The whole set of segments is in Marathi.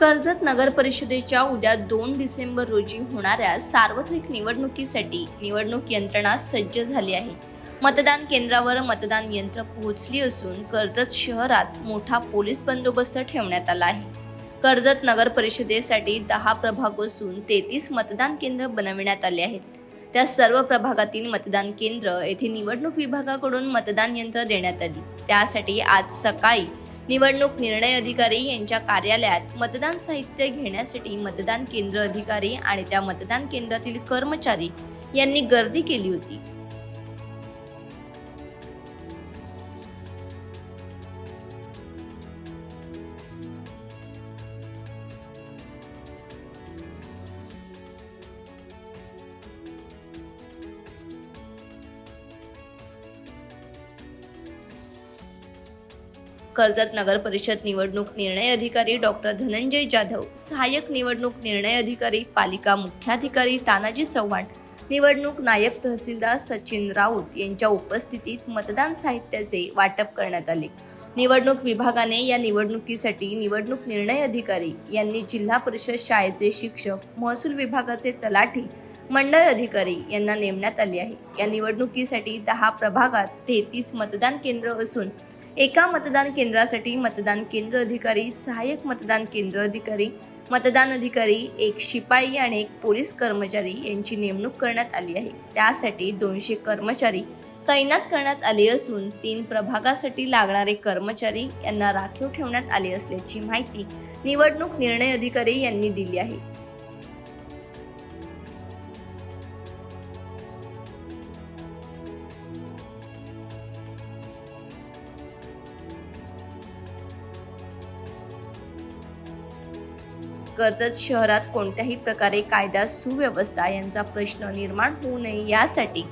कर्जत नगर परिषदेच्या उद्या दोन डिसेंबर रोजी होणाऱ्या सार्वत्रिक निवडणुकीसाठी निवडणूक यंत्रणा सज्ज झाली आहे. मतदान केंद्रावर मतदान यंत्र पोहोचली असून कर्जत शहरात मोठा पोलीस बंदोबस्त ठेवण्यात आला आहे. कर्जत नगर परिषदेसाठी दहा प्रभाग असून तेहतीस मतदान केंद्र बनविण्यात आले आहेत. त्या सर्व प्रभागातील मतदान केंद्र येथे निवडणूक विभागाकडून मतदान यंत्र देण्यात आली. त्यासाठी आज सकाळी निवडणूक निर्णय अधिकारी यांच्या कार्यालयात मतदान साहित्य घेण्यासाठी मतदान केंद्र अधिकारी आणि त्या मतदान केंद्रातील कर्मचारी यांनी गर्दी केली होती. कर्जत नगर परिषद निवडणूक निर्णय अधिकारी डॉक्टर धनंजय जाधव सहाय्यक निवडणूक निर्णय अधिकारी पालिका मुख्याधिकारी तानाजी चव्हाण निवडणूक नायब तहसीलदार सचिन राऊत यांच्या उपस्थितीत मतदान साहित्याचे वाटप करण्यात आले. निवडणूक विभागाने या निवडणुकीसाठी निवडणूक निर्णय अधिकारी यांनी जिल्हा परिषद शाळेचे शिक्षक महसूल विभागाचे तलाठी मंडळ अधिकारी यांना नेमण्यात आले आहे. या निवडणुकीसाठी दहा प्रभागात तेहतीस मतदान केंद्र असून एका मतदान केंद्रासाठी मतदान केंद्र अधिकारी सहाय्यक मतदान केंद्र अधिकारी मतदान अधिकारी एक शिपाई आणि एक पोलीस कर्मचारी यांची नेमणूक करण्यात आली आहे. त्यासाठी दोनशे कर्मचारी तैनात करण्यात आले असून तीन प्रभागासाठी लागणारे कर्मचारी यांना राखीव ठेवण्यात आले असल्याची माहिती निवडणूक निर्णय अधिकारी यांनी दिली आहे. कर्जत शहरात कोणत्याही प्रकारे कायदा सुव्यवस्था यांचा प्रश्न निर्माण होऊ नये यासाठी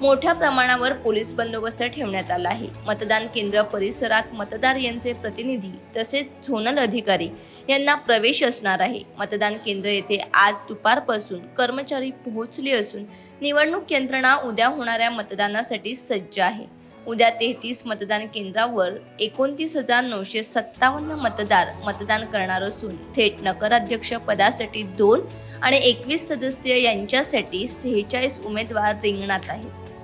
मोठ्या प्रमाणावर पोलीस बंदोबस्त ठेवण्यात आला आहे. मतदान केंद्र परिसरात मतदार यांचे प्रतिनिधी तसेच झोनल अधिकारी यांना प्रवेश असणार आहे. मतदान केंद्र येथे आज दुपारपासून कर्मचारी पोहोचले असून निवडणूक यंत्रणा उद्या होणाऱ्या मतदानासाठी सज्ज आहे. उद्या तेहतीस मतदान केंद्रावर एकोणतीस हजार नऊशे सत्तावन्न मतदार मतदान करणार असून थेट नगराध्यक्ष पदासाठी दोन आणि एकवीस सदस्य यांच्यासाठी सेहेचाळीस उमेदवार रिंगणात आहेत.